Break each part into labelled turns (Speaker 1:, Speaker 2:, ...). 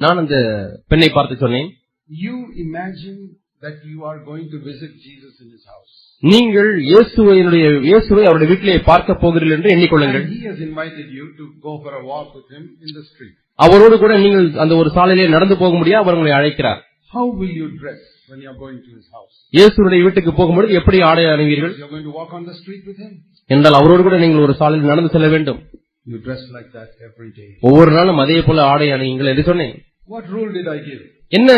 Speaker 1: நான் அந்த பெண்ணை பார்த்து சொன்னேன்
Speaker 2: You imagine that you are going to visit Jesus in his house.
Speaker 1: நீங்கள் இயேசுவையினுடைய இயேசுவை அவருடைய வீட்டிலே பார்க்க போகிறீர்கள் என்று எண்ணிக்கொள்ளுங்கள்
Speaker 2: he has invited you to go for a walk with him in the street.
Speaker 1: அவரோடு கூட நீங்கள் அந்த ஒரு சாலையிலே நடந்து போக முடியாது அவர் உங்களை அழைக்கிறார்
Speaker 2: How will you dress when you are going to his house?
Speaker 1: இயேசுடைய வீட்டுக்கு போகும்பொழுது எப்படி ஆடை அணிவீர்கள்
Speaker 2: You are going to walk on the street with him.
Speaker 1: என்றால் அவரோடு கூட நீங்கள் ஒரு சாலையில் நடந்து செல்ல வேண்டும்
Speaker 2: You dress like that every day.
Speaker 1: ஒவ்வொரு நாளும் அதே போல ஆடை அணியுங்கள் என்று சொன்னேன்
Speaker 2: What rule did I give?
Speaker 1: என்ன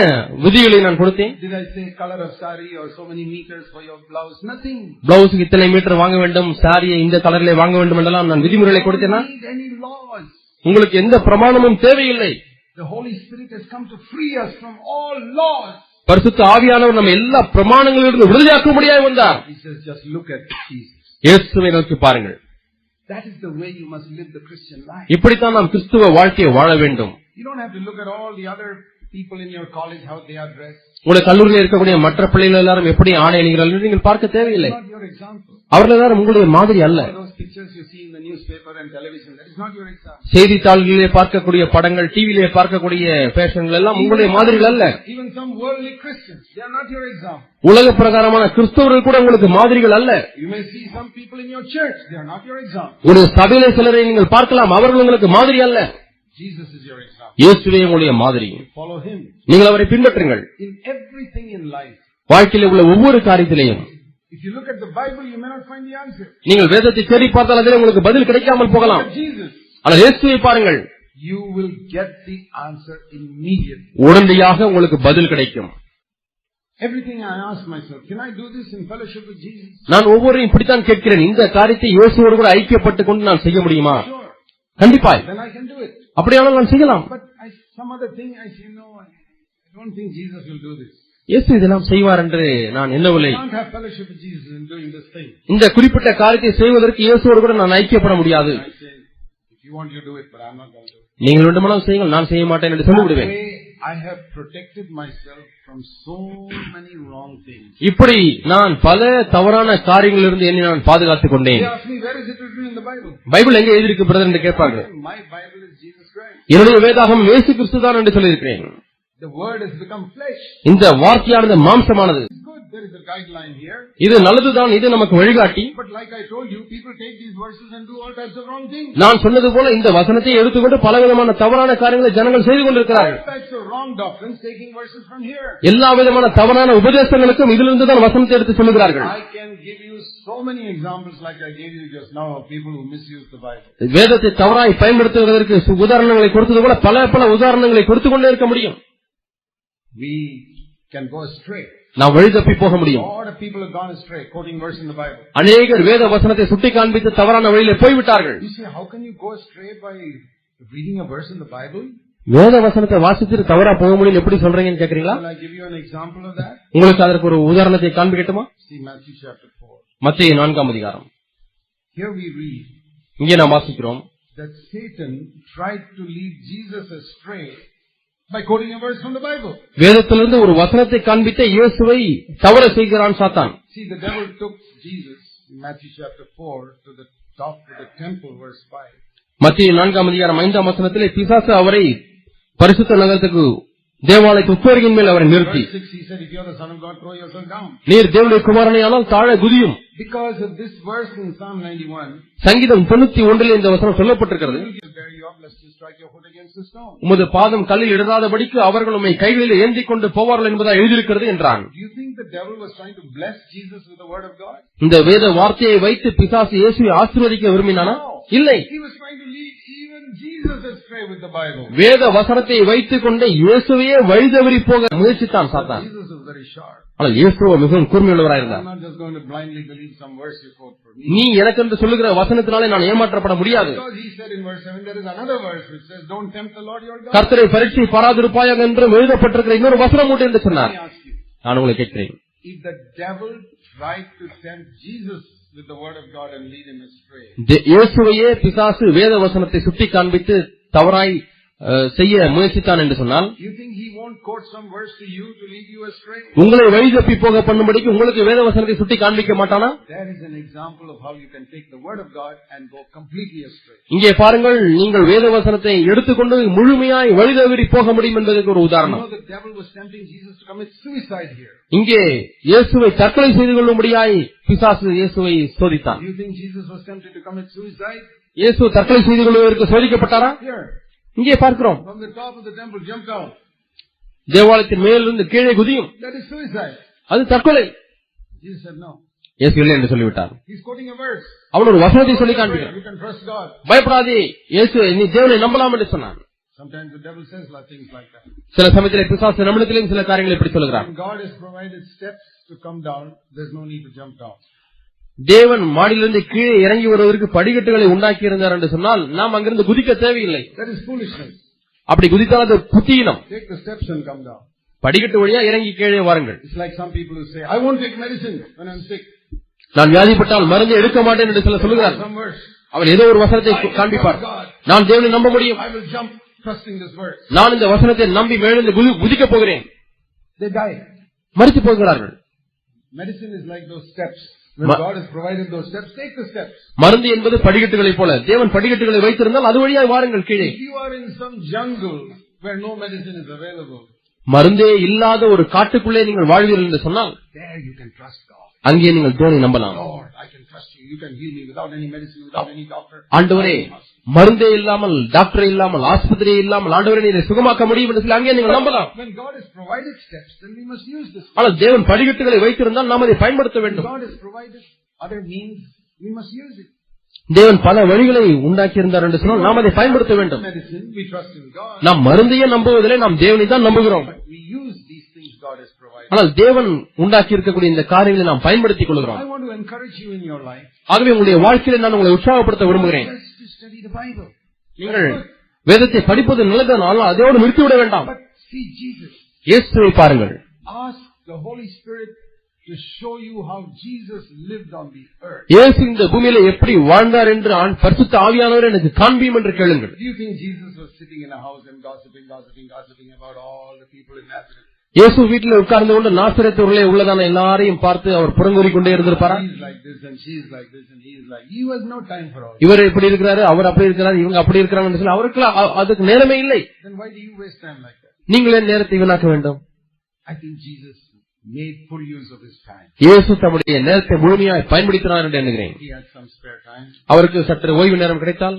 Speaker 1: விதிகளை நான் கொடுத்தேன்
Speaker 2: Did I say color of sari or so many meters for your blouse? Nothing.
Speaker 1: பிளவுஸுக்கு இத்தனை மீட்டர் வாங்க வேண்டும் சாரியை இந்த கலரிலே வாங்க வேண்டும் என்றெல்லாம் நான் விதிமுறைகளை கொடுத்தேனா
Speaker 2: You don't need any laws.
Speaker 1: உங்களுக்கு எந்த பிரமாணமும் தேவையில்லை
Speaker 2: The Holy Spirit has come to free us from all laws.
Speaker 1: பரிசுத்த ஆவியானவர் நம்ம எல்லா பிரமாணங்களிலிருந்து விடுதலையாக்க முடியாது வந்தார்
Speaker 2: He says, just look at Jesus.
Speaker 1: இயேசுவை நோக்கி பாருங்கள்
Speaker 2: That is the way you must live the Christian life.
Speaker 1: இப்படித்தான் நாம் கிறிஸ்துவ வாழ்க்கையை வாழ வேண்டும்
Speaker 2: You don't have to look at all the other people in your college, how they are dressed.
Speaker 1: உங்களுடைய கல்லூரியில் இருக்கக்கூடிய மற்ற பிள்ளைகள் எல்லாரும் எப்படி ஆடை அணிகிறார்கள் நீங்கள் பார்க்க தேவையில்லை. அவர்கள் எல்லாரும் உங்களுடைய மாதிரி அல்ல. செய்தித்தாள்களிலே பார்க்கக்கூடிய படங்கள் டிவியிலே பார்க்கக்கூடிய பேஷன்கள் எல்லாம் உங்களுடைய மாதிரிகள் அல்ல. உலக பிரகாரமான கிறிஸ்தவர்கள் கூட உங்களுக்கு மாதிரிகள் அல்ல. ஒரு சபையிலே சிலரை நீங்கள் பார்க்கலாம் அவர்கள் உங்களுக்கு மாதிரி அல்ல இயேசுவே உங்களுடைய மாதிரி. நீங்கள் அவரை பின்பற்றுங்கள். வாழ்க்கையில உள்ள ஒவ்வொரு காரியத்திலையும். நீங்கள் வேதத்தை தேடி பார்த்தால் அதிலே உங்களுக்கு பதில் கிடைக்காமல் போகலாம் ஆனால் இயேசுவை பாருங்கள்
Speaker 2: you will get the answer immediately.
Speaker 1: உடனடியாக உங்களுக்கு பதில் கிடைக்கும்
Speaker 2: Everything I ask myself, can I do this in fellowship with Jesus?
Speaker 1: நான் ஒவ்வொருவரையும் இப்படித்தான் கேட்கிறேன் இந்த காரியத்தை இயேசுவோடு கூட ஐக்கியப்பட்டுக் கொண்டு நான் செய்ய முடியுமா
Speaker 2: Sure.
Speaker 1: கண்டிப்பாய்
Speaker 2: Then I can do it.
Speaker 1: அப்படியானால் நான் செய்யலாம். இயேசு இதெல்லாம் செய்வார் என்று நான் எண்ணவில்லை. இந்த குறிப்பிட்ட காரியத்தை செய்வதற்கு இயேசுவோடு கூட நான் ஐக்கியப்பட முடியாது. நீங்கள் வேண்டுமானால் செய்யுங்கள் நான் செய்ய மாட்டேன் என்று சொல்லிவிடுவேன்
Speaker 2: I have protected myself from so many wrong things.
Speaker 1: இப்படி நான் பல தவறான காரியங்களிலிருந்து என்னை நான் பாதுகாத்துக் கொண்டேன்
Speaker 2: ask me, where is it written in the Bible?
Speaker 1: Bible எங்கே எழுதியிருக்கு பிரதர் என்று கேட்பார்கள்
Speaker 2: My Bible is Jesus Christ.
Speaker 1: என்னுடைய வேதாகம் இயேசு கிறிஸ்து தான் என்று சொல்லியிருக்கிறேன்
Speaker 2: The word has become flesh.
Speaker 1: இந்த வார்த்தையானது மாம்சமானது இது நல்லதுதான் இது நமக்கு வழிகாட்டி. நான் சொன்னது போல இந்த வசனத்தை எடுத்துக்கொண்டு பலவிதமான தவறான காரியங்களை ஜனங்கள் செய்து கொண்டிருக்கிறார்கள். எல்லா விதமான தவறான உபதேசங்களுக்கும் இதிலிருந்து தான் வசனத்தை எடுத்து சொல்லுகிறார்கள். வேதத்தை தவறாய் பயன்படுத்துவதற்கு உதாரணங்களை கொடுத்தது போல பல பல உதாரணங்களை கொடுத்துக் கொண்டே இருக்க முடியும்
Speaker 2: We can go astray.
Speaker 1: நாம் வழி தப்பி போக முடியும்
Speaker 2: lot of people have gone astray, quoting verse in the Bible.
Speaker 1: அநேகர் வேத வசனத்தை சுட்டி காண்பித்து தவறான வழியிலே போய்விட்டார்கள்
Speaker 2: You say, how can you go astray by reading a verse in the Bible?
Speaker 1: வேத வசனத்தை வாசித்து தவறா போக முடியும் எப்படி சொல்றீங்கன்னு கேக்குறீங்களா
Speaker 2: Will I give you an example of that?
Speaker 1: உங்களுக்கு அதற்கு ஒரு உதாரணத்தை காண்பிக்கட்டுமா
Speaker 2: See Matthew chapter 4.
Speaker 1: மத்திய நான்காம் அதிகாரம்
Speaker 2: Here we read
Speaker 1: இங்கே நாம் வாசிக்கிறோம்
Speaker 2: that Satan tried to lead Jesus astray by quoting a verse from the Bible.
Speaker 1: வேதத்திலிருந்து ஒரு வசனத்தை காண்பித்த இயேசுவை தவற செய்கிறான் சாத்தான்
Speaker 2: See, the devil took Jesus in Matthew chapter 4 to the top of the temple, verse 5.
Speaker 1: மத்திய நான்காம் அதிகாரம் ஐந்தாம் வசனத்திலே பிசாசு அவரை பரிசுத்த நகரத்துக்கு தேவாலயத்து உப்பரியின் மேல் அவரை நிறுத்தி
Speaker 2: Verse 6, he said, if you are the son of God, throw yourself down.
Speaker 1: நீர் தேவனுடைய குமாரனை ஆனால் தாழ குதியும்
Speaker 2: Because of this verse in Psalm 91,
Speaker 1: சங்கீதம் தொண்ணூத்தி ஒன்றில் இந்த வசனம் சொல்லப்பட்டிருக்கிறது உமது பாதம் கல்லில் இடராதபடிக்கு அவர்கள் உம்மை கைகளில் ஏந்தி கொண்டு போவார்கள் என்பதா எழுதியிருக்கிறது என்றான்? இந்த வேத வார்த்தையை வைத்து பிசாசு இயேசுவை ஆசீர்வதிக்க விரும்பினானா? இல்லை. வேத வசனத்தை வைத்துக் கொண்டே இயேசுவையே வழிதவறி போக முயற்சித்தான் சாத்தான். ஆனால் இயேசுவ மிகவும் கூர்மையுள்ளவராயிருந்தார். நீ எனக்கென்று சொல்லுகிற வசனத்தினாலே நான் ஏமாற்றப்பட முடியாது
Speaker 2: Because he said in verse 7, there is another verse which says, don't tempt the Lord your God.
Speaker 1: கர்த்தரை பரீட்சை பாராதிருப்பாயாக என்றும் எழுதப்பட்டிருக்கிற இன்னொரு வசனம் உண்டு என்று சொன்னார் நான் உங்களை கேட்கிறேன் இயேசுவையே பிசாசு வேத வசனத்தை சுட்டி காண்பித்து தவறாய் செய்ய முயற்சித்தான் என்று சொன்னால் உங்களை வழி தப்பி போக பண்ணும்படிக்கு உங்களுக்கு வேத வசனத்தை சுட்டி காண்பிக்க மாட்டானா. இங்கே பாருங்கள் நீங்கள் வேத வசனத்தை எடுத்துக்கொண்டு முழுமையாய் வழி தவறி போக முடியும் என்பதற்கு ஒரு உதாரணம். இங்கே இயேசுவை தற்கொலை செய்து கொள்ளும்படியாய் பிசாசு இயேசுவை சோதித்தான்? இயேசு தற்கொலை செய்து கொள்வதற்கு சோதிக்கப்பட்டாரா இங்கே பார்க்கிறோம் தேவாலயத்தின் மேலிருந்து கீழே குதியும். அது தற்கொலை இல்லை என்று சொல்லிவிட்டார். அவன் ஒரு வசனத்தை சொல்லி காண்பிக்கிறான். பயப்படாதே இயேசு நீ தேவனை நம்பலாம் என்று சொன்னான். சில சமயத்திலே பிசாசு நம்மிடத்திலேயும் சில காரியங்களை இப்படி
Speaker 2: down.
Speaker 1: தேவன் மாடியிலிருந்து கீழே இறங்கி வருவதற்கு படிக்கட்டுகளை உண்டாக்கி இருந்தார் என்று சொன்னால் நாம் அங்கிருந்து குதிக்க தேவையில்லை. அப்படி குதித்தால் அது புத்தியினம்
Speaker 2: Take the steps and come down.
Speaker 1: படிக்கட்டு வழியா இறங்கி கீழே வாருங்கள்
Speaker 2: It's like some people who say, I won't take medicine when I'm sick.
Speaker 1: நான் வியாதிப்பட்டால் மருந்தை எடுக்க மாட்டேன் என்று சில சொல்லுகிறார்
Speaker 2: Some verse.
Speaker 1: அவர் ஏதோ ஒரு வசனத்தை காண்பிப்பார் நான் தேவனை நம்ப முடியும்
Speaker 2: I will jump trusting this verse.
Speaker 1: நான் இந்த வசனத்தை நம்பி மேலிருந்து குதி- குதிக்கப் போகிறேன்
Speaker 2: They die.
Speaker 1: மறித்து போகிறார்கள்
Speaker 2: Medicine is like those steps.
Speaker 1: மருந்து என்பது படிக்கட்டுகளைப் போல தேவன் படிக்கட்டுகளை வைத்திருந்தால் அது வழியாய் வாருங்கள் கீழே மருந்தே இல்லாத ஒரு காட்டுக்குள்ளே நீங்கள் வாழ்வீர்கள் என்று சொன்னால். அங்கே நீங்கள் தேவனை நம்பலாம்
Speaker 2: Lord, I can trust you. You can heal me without any medicine, without any doctor.
Speaker 1: ஆண்டவரே மருந்தே இல்லாமல் டாக்டரே இல்லாமல் ஆஸ்பத்திரியே இல்லாமல் ஆண்டவரே நீரை சுகமாக்க முடியும் என்று சொல்லி அங்கே நீங்கள் நம்பலாம்
Speaker 2: When God has provided steps, then we must use this.
Speaker 1: ஆனால் தேவன் படிக்கட்டுகளை வைத்திருந்தால் நாம் அதை பயன்படுத்த வேண்டும்
Speaker 2: God has provided other means, we must use it.
Speaker 1: தேவன் பல வழிகளை உண்டாக்கியிருந்தார் என்று சொன்னால் நாம் அதை பயன்படுத்த வேண்டும். நாம் மருந்தையே நம்புவதில்லை நாம் தேவனை தான் நம்புகிறோம். ஆனால் தேவன் உண்டாக்கி இருக்கக்கூடிய இந்த காரியங்களை நாம் பயன்படுத்திக் கொள்கிறோம் ஆகவே உங்களுடைய வாழ்க்கையில நான் உங்களை உற்சாகப்படுத்த விரும்புகிறேன் நீங்கள் வேதத்தை படிப்பது நல்லதனால் அதோடு நிறுத்திவிட வேண்டாம். இயேசுவை பாருங்கள். இயேசு இந்த பூமியில எப்படி வாழ்ந்தார் என்று ஆண் பரிசுத்த ஆவியானவர் எனக்கு காண்பியும் என்று கேளுங்கள். இயேசு வீட்டில் உட்கார்ந்து கொண்டு நாசிரத்தூரிலே உள்ளதான எல்லாரையும் பார்த்து அவர் புறங்கூறி கொண்டே இருந்திருப்பாரா. இவர் இப்படி இருக்கிறாரு அவர் அப்படி இருக்கிறாரு இவங்க அப்படி இருக்கிறாங்கன்னு சொல்லி அவருக்கு அதுக்கு நேரமே இல்லை? நீங்கள் ஏன் நேரத்தை வீணாக்க வேண்டும். இயேசு தம்முடைய நேரத்தை முழுமையாய் பயன்படுத்தினார் என்று எண்ணுகிறேன். அவருக்கு சற்று ஓய்வு நேரம் கிடைத்தால்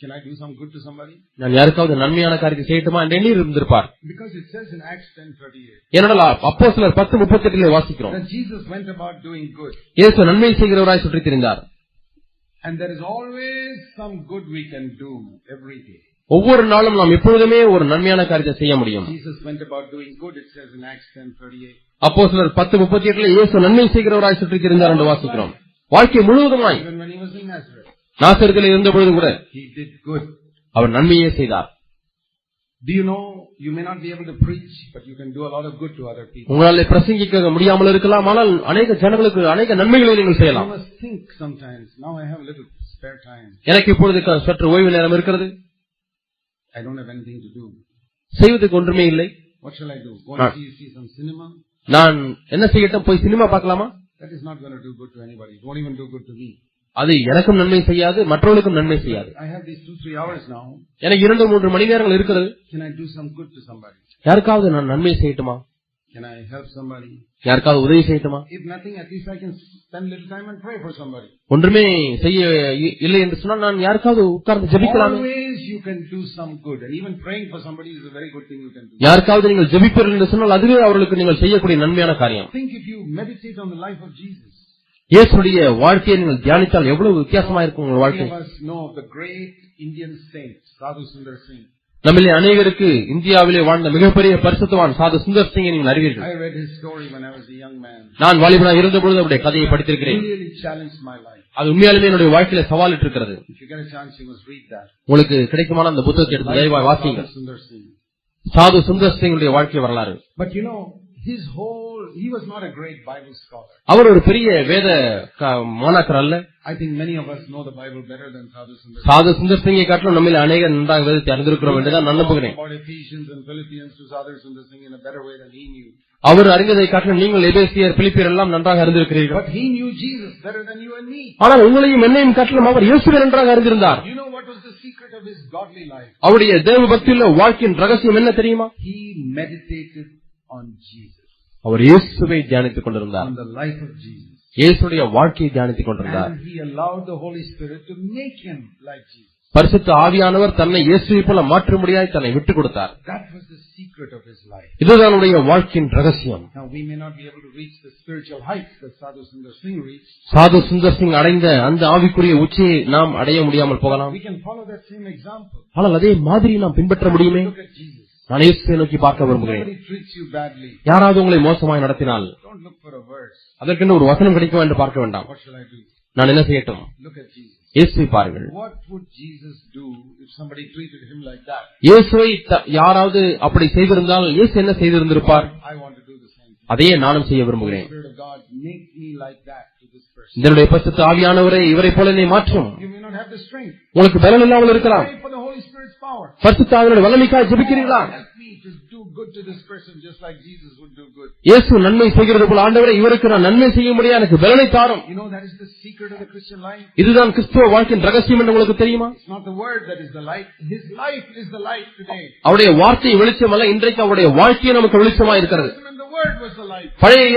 Speaker 2: He would have thought, now, can I do some good to somebody?
Speaker 1: நான் யாருக்காவது நன்மையான காரியத்தை செய்யட்டுமா என்று எண்ணி இருந்திருப்பார்
Speaker 2: Because it says in Acts 10:38
Speaker 1: ஏனென்றால் அப்போ சிலர் பத்து முப்பத்தி எட்டிலே வாசிக்கிறோம்
Speaker 2: that Jesus went about doing good.
Speaker 1: இயேசு நன்மை செய்கிறவராய் சுற்றித் திரிந்தார்
Speaker 2: And there is always some good we can do every day.
Speaker 1: ஒவ்வொரு நாளும் நாம் எப்பொழுதுமே ஒரு நன்மையான காரியத்தை செய்ய முடியும்
Speaker 2: Jesus went about doing good, it says in Acts 10:38.
Speaker 1: அப்போ சிலர் பத்து முப்பத்தி எட்டுல இயேசு நன்மை செய்கிறவராய் சுற்றித் திரிந்தார் என்று வாசிக்கிறோம் வாழ்க்கை முழுவதுமாய்
Speaker 2: Even when he was in Nazareth,
Speaker 1: நாசரத்தில் இருந்த பொழுது கூட. அவர் நன்மையே செய்தார்
Speaker 2: Do you know, you may not be able to preach, but you can do a lot of good to other people.
Speaker 1: உங்களால் பிரசங்கிக்க முடியாமல் இருக்கலாம் ஆனால் அநேக ஜனங்களுக்கு அநேக நன்மைகளை நீங்கள்
Speaker 2: You
Speaker 1: செய்யலாம்
Speaker 2: must think sometimes, now I have a little spare time.
Speaker 1: எனக்கு இப்பொழுது சற்று ஓய்வு நேரம் இருக்கிறது
Speaker 2: I don't have anything to do.
Speaker 1: செய்வதற்கு ஒன்றுமே இல்லை
Speaker 2: What shall I do? Go
Speaker 1: Ah.
Speaker 2: and see, see some cinema?
Speaker 1: நான் என்ன செய்யட்டும் போய் சினிமா பார்க்கலாமா
Speaker 2: That is not going to do good to anybody. It won't even do good to me.
Speaker 1: அது எனக்கும் நன்மை செய்யாது மற்றவர்களுக்கும் நன்மை செய்யாது. எனக்கு இரண்டு மூன்று மணி நேரங்கள் இருக்கிறது? யாருக்காவது நான் நன்மை செய்யட்டுமா? யாருக்காவது உதவி செய்யட்டுமா. ஒன்றுமே செய்ய இல்லை என்று சொன்னால் நான் யாருக்காவது உட்கார்ந்து ஜெபிக்கலாமே. யாருக்காவது நீங்கள் ஜெபிப்பீர்கள் என்று சொன்னால் அதுவே அவர்களுக்கு நீங்கள் செய்யக்கூடிய நன்மையான காரியம் இயேசுடைய வாழ்க்கையை நீங்கள் தியானித்தால் எவ்வளவு வித்தியாசமா இருக்கும் உங்கள் வாழ்க்கை. நம்மிலே அநேகருக்கு இந்தியாவிலே வாழ்ந்த மிகப்பெரிய பரிசுத்தவான் சாது சுந்தர் சிங்கை நீங்கள் அறிவீர்கள். நான் வாலிபனாக இருந்தபொழுது அவருடைய கதையை படித்திருக்கிறேன். அது உண்மையாலுமே என்னுடைய வாழ்க்கையில சவாலிட்டு இருக்கிறது. உங்களுக்கு கிடைக்குமான அந்த புத்தகத்தை எடுத்து தயவாய்
Speaker 2: Singh.
Speaker 1: சாது சுந்தர் சிங்குடைய வாழ்க்கை வரலாறு
Speaker 2: But you know, his whole, he was not a great Bible scholar.
Speaker 1: அவர் ஒரு பெரிய வேத மாணாக்கர் அல்ல
Speaker 2: I think many of us know the Bible better than Sadhu Sundar.
Speaker 1: சாது சுந்தர் சிங்கை காட்டிலும் நம்மில் அநேக நன்றாக வேதத்தை அறிந்திருக்கிறோம் என்றுதான் நான் நம்புகிறேன். அவர் அறிந்ததை காட்டிலும் நீங்கள் எபேசியர் பிலிப்பியர் எல்லாம் நன்றாக அறிந்திருக்கிறீர்கள்
Speaker 2: But he knew Jesus better than you and me.
Speaker 1: ஆனால் உங்களையும் என்னையும் காட்டிலும் அவர் இயேசுவை நன்றாக அறிந்திருந்தார்
Speaker 2: You know what was the secret of his godly life?
Speaker 1: அவருடைய தேவ பக்தியுள்ள வாழ்க்கையின் ரகசியம் என்ன தெரியுமா
Speaker 2: He meditated
Speaker 1: அவர் இயேசுவை தியானித்துக் கொண்டிருந்தார். இயேசுடைய வாழ்க்கையை தியானித்துக் கொண்டிருந்தார். பரிசுத்த ஆவியானவர் தன்னை இயேசுவை போல மாற்றும்படியாய் தன்னை விட்டுக் கொடுத்தார். இதுதான் வாழ்க்கையின் ரகசியம். சாது சுந்தர் சிங் அடைந்த அந்த ஆவிக்குரிய உச்சியை நாம் அடைய முடியாமல் போகலாம். ஆனால் அதே மாதிரி நாம் பின்பற்ற முடியுமே. நான் இயேசுவை நோக்கி பார்க்க விரும்புகிறேன். யாராவது உங்களை மோசமாய் நடத்தினால். அதற்கென்று ஒரு வசனம் கிடைக்குமா என்று பார்க்க வேண்டாம்? நான் என்ன செய்யட்டும். இயேசுவை பாருங்கள்? இயேசுவை யாராவது அப்படி செய்திருந்தால் இயேசு என்ன செய்திருந்திருப்பார். அதையே நானும் செய்ய விரும்புகிறேன். இதனுடைய பரிசுத்த ஆவியானவரை இவரை போல என்னை மாற்றும். உங்களுக்கு பலன் இல்லாமல் இருக்கலாம்
Speaker 2: Pray for the Holy Spirit's power.
Speaker 1: பரிசுத்த ஆவியோட வல்லமைக்காக ஜெபிக்கிறீர்களா. இயேசு நன்மை செய்கிறது போல ஆண்டவரை இவருக்கு நான் நன்மை செய்ய முடியாது எனக்கு பலனை தாரும். இதுதான் கிறிஸ்துவ வாழ்க்கையின் ரகசியம் என்று உங்களுக்கு தெரியுமா. அவருடைய வார்த்தை வெளிச்சம் அல்ல இன்றைக்கு அவருடைய வாழ்க்கையே நமக்கு வெளிச்சமா இருக்கிறது பழைய.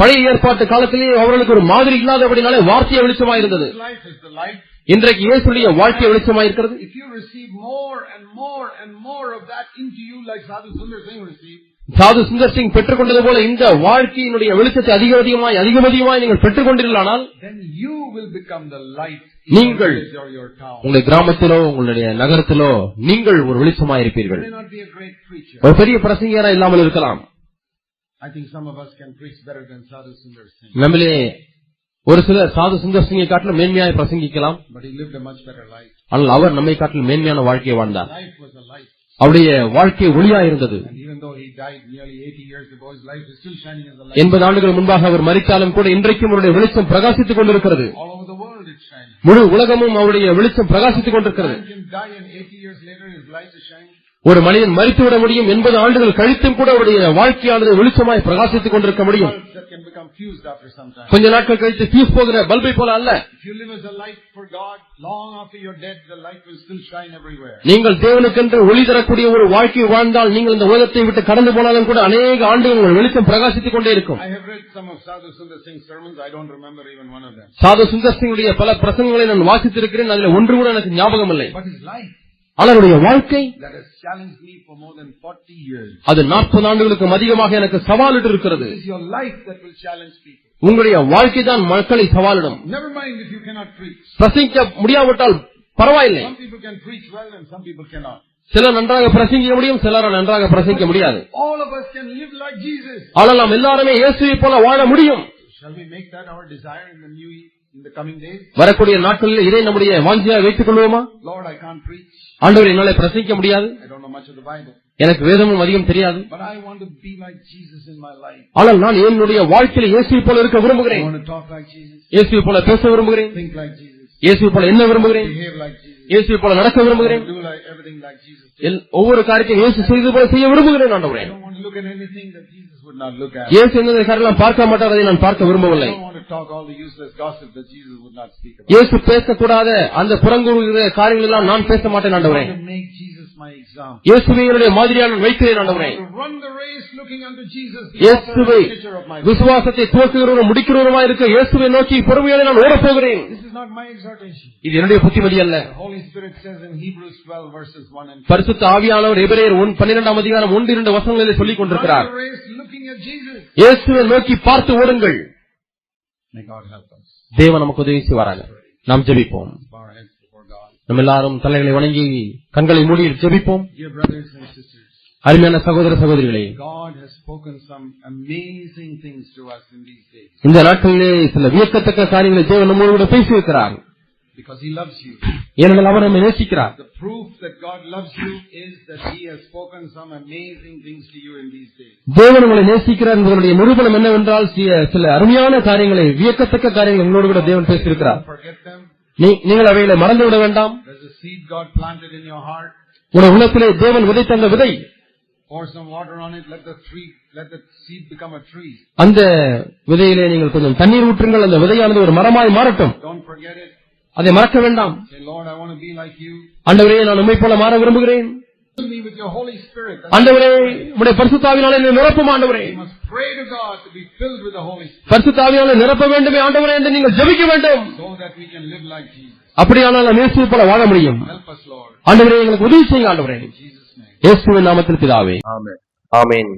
Speaker 1: பழைய ஏற்பாட்டு காலத்திலேயே அவர்களுக்கு ஒரு மாதிரி இல்லாதபடினாலே வார்த்தையே வெளிச்சமா இருந்தது இன்றைக்கு இயேசுடைய வாழ்க்கை வெளிச்சமா இருக்கிறது
Speaker 2: If you receive more and more and more of that into you like Sadhu Sundar Singh received,
Speaker 1: சாது சுந்தர் சிங் பெற்றுக்கொண்டது போல இந்த வாழ்க்கையினுடைய வெளிச்சத்தை அதிக அதிகமாய் அதிக அதிகமாய் நீங்கள்
Speaker 2: in your
Speaker 1: நீங்கள். உங்களுடைய கிராமத்திலோ உங்களுடைய நகரத்திலோ நீங்கள் ஒரு வெளிச்சமா இருப்பீர்கள். ஒரு பெரிய பிரசங்கியரா இல்லாமல் இருக்கலாம்
Speaker 2: I
Speaker 1: ஒரு சிலர் சாது சுந்தர் சிங்கை காட்டிலும் மேன்மையாய் பிரசங்கிக்கலாம். ஆனால் அவர் நம்மை காட்டிலும் மேன்மையான வாழ்க்கையை வாழ்ந்தார். அவருடைய வாழ்க்கை ஒளியா இருந்தது
Speaker 2: And even though he died nearly 80 years ago, his life is still shining as a light.
Speaker 1: எண்பது ஆண்டுகள் முன்பாக அவர் மறித்தாலும் கூட இன்றைக்கும் அவருடைய வெளிச்சம் பிரகாசித்துக் கொண்டிருக்கிறது. முழு உலகமும் அவருடைய வெளிச்சம் பிரகாசித்துக் கொண்டிருக்கிறது
Speaker 2: Man can die and 80 years later his light is shining.
Speaker 1: ஒரு மனிதன் மறித்துவிட முடியும் எண்பது ஆண்டுகள் கழித்தும் கூட அவருடைய வாழ்க்கையானது வெளிச்சமாய் பிரகாசித்துக் கொண்டிருக்க முடியும்
Speaker 2: fused after some time.
Speaker 1: கொஞ்ச நாட்கள் கழித்து பியூஸ் போகிற பல்பை போல அல்ல
Speaker 2: If you live as a light for God, long after you're dead, the light will still shine everywhere.
Speaker 1: நீங்கள் தேவனுக்கென்று ஒளி தரக்கூடிய ஒரு வாழ்க்கை வாழ்ந்தால் நீங்கள் இந்த உலகத்தை விட்டு கடந்து போனாலும் கூட அநேக ஆண்டுகள் உங்கள் வெளிச்சம் பிரகாசித்துக் கொண்டே இருக்கும்
Speaker 2: I have read some of Sadhu Sundar Singh's sermons. I don't remember even one of them.
Speaker 1: சாது சுந்தர் சிங்குடைய பல பிரசங்கங்களை நான் வாசித்திருக்கிறேன் அதில் ஒன்று கூட எனக்கு ஞாபகம் இல்லை
Speaker 2: But his life
Speaker 1: ஆனால் அவருடைய வாழ்க்கை
Speaker 2: that has challenged me for more than 40 years.
Speaker 1: அது நாற்பது ஆண்டுகளுக்கும் அதிகமாக எனக்கு சவாலிட்டு இருக்கிறது. உங்களுடைய வாழ்க்கை தான் மக்களை சவாலிடும். பிரசங்கிக்க முடியாவிட்டால் பரவாயில்லை. சிலர் நன்றாக பிரசங்கிக்க முடியும் சிலர் நன்றாக பிரசங்கிக்க முடியாது. ஆனால் நாம் எல்லாருமே இயேசுவை போல வாழ முடியும்? வரக்கூடிய நாட்களில் இதை நம்முடைய வாஞ்சியாக வைத்துக் கொள்வோமா ஆண்டவர் என்னாலே பிரசங்கிக்க முடியாது. எனக்கு வேதமும் அதிகம் தெரியாது. ஆனால் நான் என்னுடைய வாழ்க்கையில் இயேசுவை போல இருக்க விரும்புகிறேன். இயேசுவை போல பேச விரும்புகிறேன். இயேசுவை போல என்ன விரும்புகிறேன். இயேசுவை போல நடக்க விரும்புகிறேன் ஒவ்வொரு காரியத்தையும் இயேசு செய்தது போல செய்ய விரும்புகிறேன் ஆண்டவரே இயேசு எந்த காரியெல்லாம் பார்க்க மாட்டார் அதை நான் பார்க்க விரும்பவில்லை. இயேசு பேசக்கூடாத அந்த புறங்கூறுகிற காரியங்கள் எல்லாம் நான் பேச மாட்டேன் ஆண்டவரே
Speaker 2: want to make Jesus my example.
Speaker 1: இயேசுவை என்னுடைய மாதிரியாக நான் வைக்கிறேன் ஆண்டவரே இயேசுவை. விசுவாசத்தை துவக்குகிறவரும் முடிக்கிறவருமா இருக்க இயேசுவை நோக்கி பொறுமையாக நான் போகிறேன்
Speaker 2: exhortation.
Speaker 1: இது என்னுடைய புத்திமதி அல்ல
Speaker 2: The Holy Spirit says in Hebrews 12 verses 1 and 2.
Speaker 1: பரிசுத்த ஆவியானவர் எபிரேயர் ஒன் பன்னிரெண்டாம் அதிகாரம் ஒன்று இரண்டு வசனங்களில் சொல்லிக் கொண்டிருக்கிறார். இயேசுவை நோக்கி பார்த்து ஓடுங்கள். தேவன் நமக்கு உதவி செய்வாராக நாம் ஜெபிப்போம் நம்ம எல்லாரும் தலைகளை வணங்கி கண்களை மூடி ஜெபிப்போம் அருமையான சகோதர சகோதரிகளே. இந்த நாட்களிலே சில வியக்கத்தக்க காரியங்களை தேவன் நம்மோடு கூட பேசியிருக்கிறார்
Speaker 2: Because He loves you.
Speaker 1: ஏனென்றால் அவர் நம்மை நேசிக்கிறார்
Speaker 2: The proof that God loves you is that He has spoken some amazing things to you in these days.
Speaker 1: தேவன் உங்களை நேசிக்கிறார் என்பதனுடைய நிரூபணம் என்னவென்றால் சில அருமையான காரியங்களை வியக்கத்தக்க காரியங்களை உங்களோடு கூட தேவன் பேசியிருக்கிறார்
Speaker 2: Don't forget them.
Speaker 1: நீங்கள் அவைகளை மறந்து விட வேண்டாம். உங்கள் உள்ளத்திலே தேவன் விதைத்த அந்த விதை. அந்த விதையிலே நீங்கள் கொஞ்சம் தண்ணீர் ஊற்றுங்கள் அந்த விதையானது ஒரு மரமாய் மாறட்டும். அதை மறக்க வேண்டாம். ஆண்டவரே நான் உண்மை போல மாற விரும்புகிறேன்
Speaker 2: Fill me with your Holy Spirit. That's
Speaker 1: ஆண்டவரே உடைய பரிசுத்தாவினாலே என்னை நிரப்பும் ஆண்டவரே
Speaker 2: You must pray to God to be filled with the Holy Spirit
Speaker 1: பரிசுத்தாவினாலே நிரப்ப வேண்டுமே ஆண்டவரே என்று நீங்கள் ஜெபிக்க வேண்டும்
Speaker 2: so that we can live like Jesus.
Speaker 1: அப்படியானால் நாம் போல வாழ முடியும்
Speaker 2: Help us, Lord.
Speaker 1: ஆண்டவரே எங்களுக்கு உதவி செய்யுங்க ஆண்டவரே. இயேசுவின் நாமத்தில் பிதாவே
Speaker 2: Amen.
Speaker 1: ஆமென்